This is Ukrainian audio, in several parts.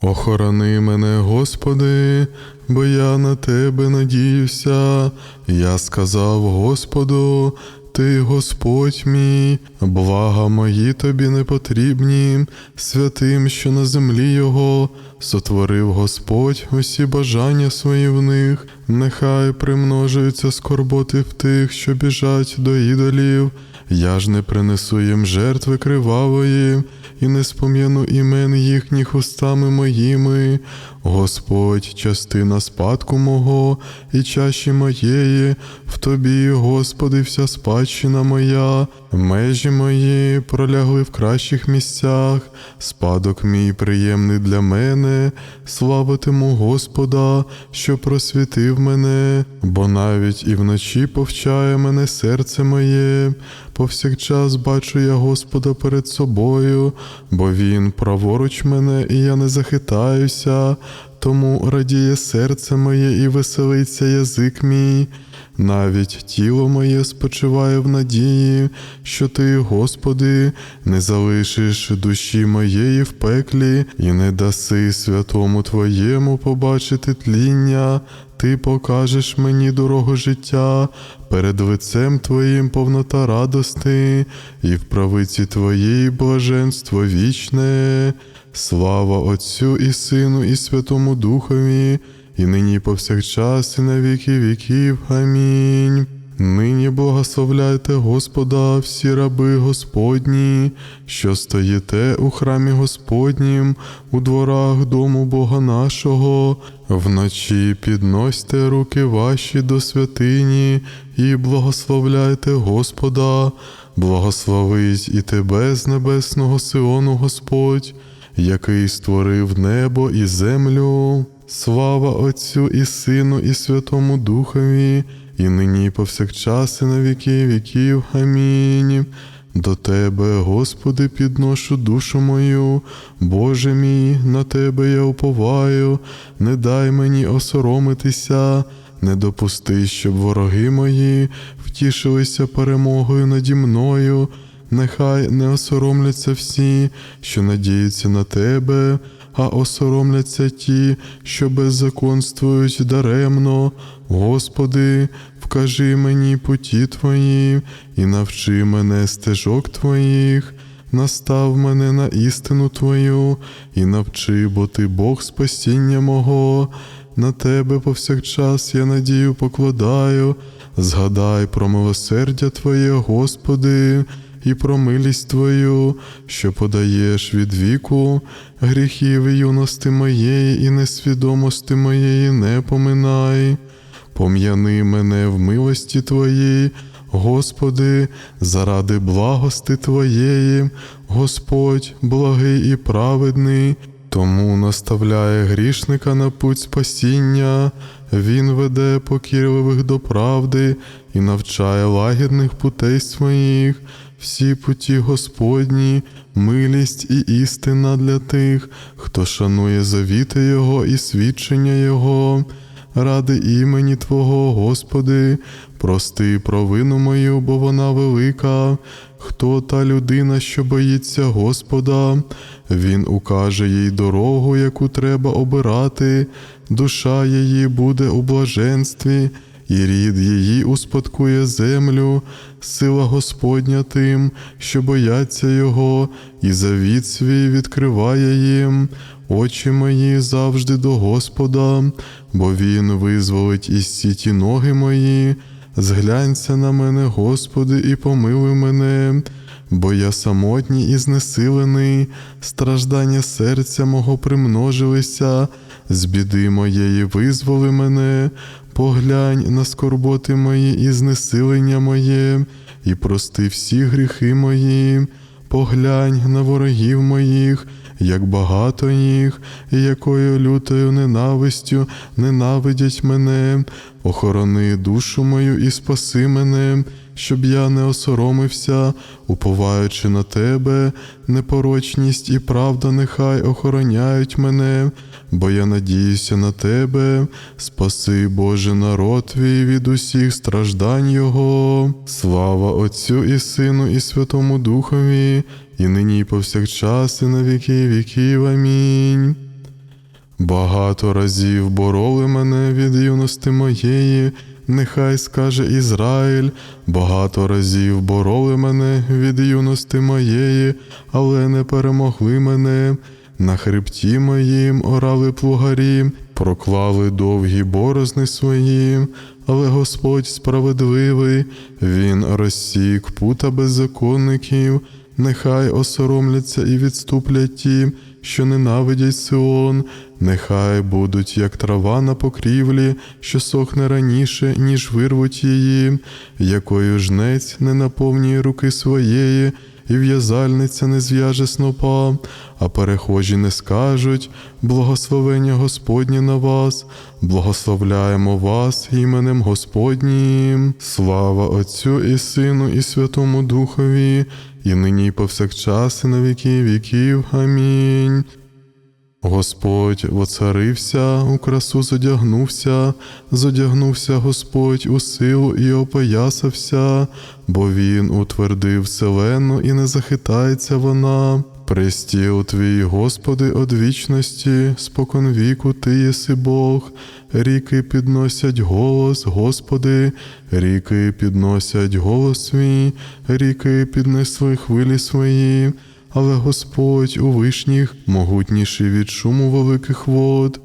Охорони мене, Господи, бо я на Тебе надіюся. Я сказав Господу, Ти Господь мій, блага мої тобі не потрібні, святим, що на землі Його, сотворив Господь усі бажання свої в них, нехай примножуються скорботи в тих, що біжать до ідолів. Я ж не принесу їм жертви кривавої, і не спом'яну імен їхніх устами моїми. Господь, частина спадку мого і чаші моєї, в тобі, Господи, вся спадщина моя, межі мої пролягли в кращих місцях, спадок мій приємний для мене, славитиму Господа, що просвітив мене, бо навіть і вночі повчає мене серце моє. Повсякчас бачу я Господа перед собою, бо Він праворуч мене, і я не захитаюся, тому радіє серце моє і веселиться язик мій. Навіть тіло моє спочиває в надії, що ти, Господи, не залишиш душі моєї в пеклі і не даси святому Твоєму побачити тління. Ти покажеш мені дорогу життя, перед лицем Твоїм повнота радости, і в правиці Твоїй блаженство вічне. Слава Отцю і Сину, і Святому Духові, і нині і повсякчас, і на віки віків. Амінь. Нині благословляйте Господа, всі раби Господні, що стоїте у храмі Господнім, у дворах дому Бога нашого, вночі підносьте руки ваші до святині і благословляйте Господа, благословить і тебе з небесного Сиону Господь, який створив небо і землю. Слава Отцю і Сину, і Святому Духові, і нині і повсякчас, і на віки віків. Амінь. До Тебе, Господи, підношу душу мою, Боже мій, на Тебе я уповаю, не дай мені осоромитися, не допусти, щоб вороги мої втішилися перемогою наді мною. Нехай не осоромляться всі, що надіються на Тебе, а осоромляться ті, що беззаконствують даремно. Господи, вкажи мені путі Твої і навчи мене стежок Твоїх. Настав мене на істину Твою і навчи, бо Ти Бог спасіння мого. На Тебе повсякчас я надію покладаю. Згадай про милосердя Твоє, Господи, і про милість Твою, що подаєш від віку, гріхів і юності моєї, і несвідомості моєї не поминай. Пом'яни мене в милості Твоїй, Господи, заради благости Твоєї, Господь благий і праведний, тому наставляє грішника на путь спасіння, Він веде покірливих до правди і навчає лагідних путей своїх, всі путі Господні, милість і істина для тих, хто шанує завіти Його і свідчення Його. Ради імені Твого, Господи, прости провину мою, бо вона велика. Хто та людина, що боїться Господа, Він укаже їй дорогу, яку треба обирати, душа її буде у блаженстві, і рід її успадкує землю, сила Господня тим, що бояться Його, і завіт свій відкриває їм. Очі мої завжди до Господа, бо Він визволить із сіті ноги мої. Зглянься на мене, Господи, і помилуй мене, бо я самотній і знесилений, страждання серця мого примножилися, з біди моєї визволи мене, поглянь на скорботи мої і знесилення моє, і прости всі гріхи мої, поглянь на ворогів моїх як багато їх, і якою лютою ненавистю ненавидять мене, охорони душу мою і спаси мене, щоб я не осоромився, уповаючи на тебе, непорочність і правда нехай охороняють мене, бо я надіюся на тебе, спаси, Боже, народ твій від усіх страждань Його. Слава Отцю і Сину, і Святому Духові, і нині, і повсякчас, і на віки віків. Амінь. Багато разів бороли мене від юності моєї, нехай скаже Ізраїль, багато разів бороли мене від юності моєї, але не перемогли мене. На хребті моїм орали плугарі, проклали довгі борозни свої, але Господь справедливий, Він розсік пута беззаконників, нехай осоромляться і відступлять ті, що ненавидять Сион, нехай будуть як трава на покрівлі, що сохне раніше, ніж вирвуть її, якою жнець не наповнює руки своєї, і в'язальниця не зв'яже снопа, а перехожі не скажуть благословення Господнє на вас, благословляємо вас іменем Господнім. Слава Отцю і Сину, і Святому Духові, і нині і повсякчас, і на віки віків. Амінь. Господь воцарився, у красу зодягнувся, зодягнувся Господь у силу і опоясався, бо Він утвердив вселену і не захитається вона. Престіл твій, Господи, од вічності, спокон віку Ти єси Бог, ріки підносять голос, Господи, ріки підносять голос свій, ріки піднесли хвилі свої але Господь у вишніх могутніший від шуму великих вод,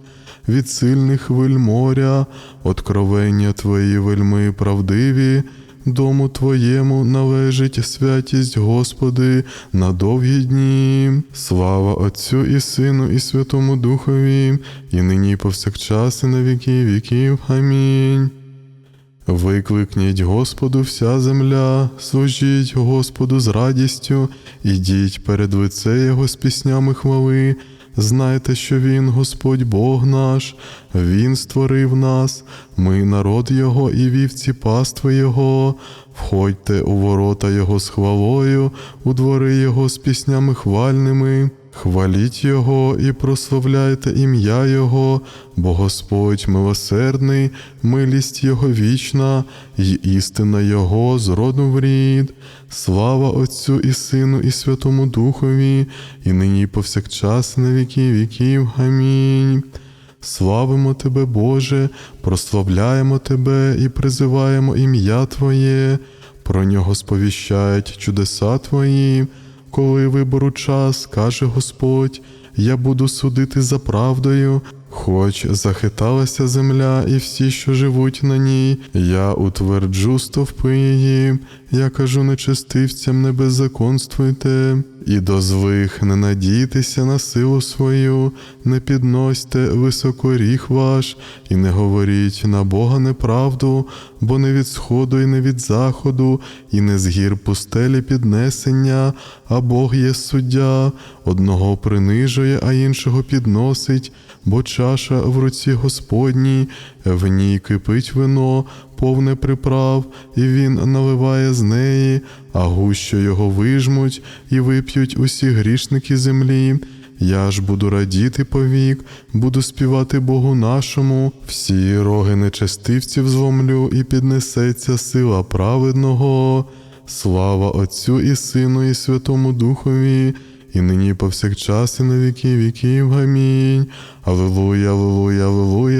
від сильних хвиль моря, откровення Твої вельми правдиві, дому Твоєму належить святість, Господи, на довгі дні. Слава Отцю і Сину, і Святому Духові, і нині і повсякчас, і на віки віків. Амінь. Викликніть Господу вся земля, служіть Господу з радістю, ідіть перед лице Його з піснями хвали. Знайте, що Він, Господь Бог наш, Він створив нас, ми народ Його і вівці пастви Його. Входьте у ворота Його з хвалою, у двори Його з піснями хвальними. Хваліть Його і прославляйте ім'я Його, бо Господь милосердний, милість Його вічна, і істина Його з роду в рід. Слава Отцю і Сину, і Святому Духові, і нині повсякчас, на віки віків. Амінь. Славимо Тебе, Боже, прославляємо Тебе і призиваємо ім'я Твоє, про нього сповіщають чудеса Твої. Коли вибору час, каже Господь, я буду судити за правдою, хоч захиталася земля і всі, що живуть на ній, я утверджу стовпи її, я кажу нечестивцям, не беззаконствуйте, і до злих не надійтеся на силу свою, не підносьте високоріг ваш, і не говоріть на Бога неправду, бо не від сходу і не від заходу, і не з гір пустелі піднесення, а Бог є суддя, одного принижує, а іншого підносить, бо чаша в руці Господній, в ній кипить вино, повне приправ, і він наливає з неї, а гущо його вижмуть і вип'ють усі грішники землі. Я ж буду радіти повік, буду співати Богу нашому, всі роги нечестивців зломлю, і піднесеться сила праведного. Слава Отцю і Сину, і Святому Духові, і нині повсякчас, і на віки віків. Амінь. Аллилуйя, аллилуйя,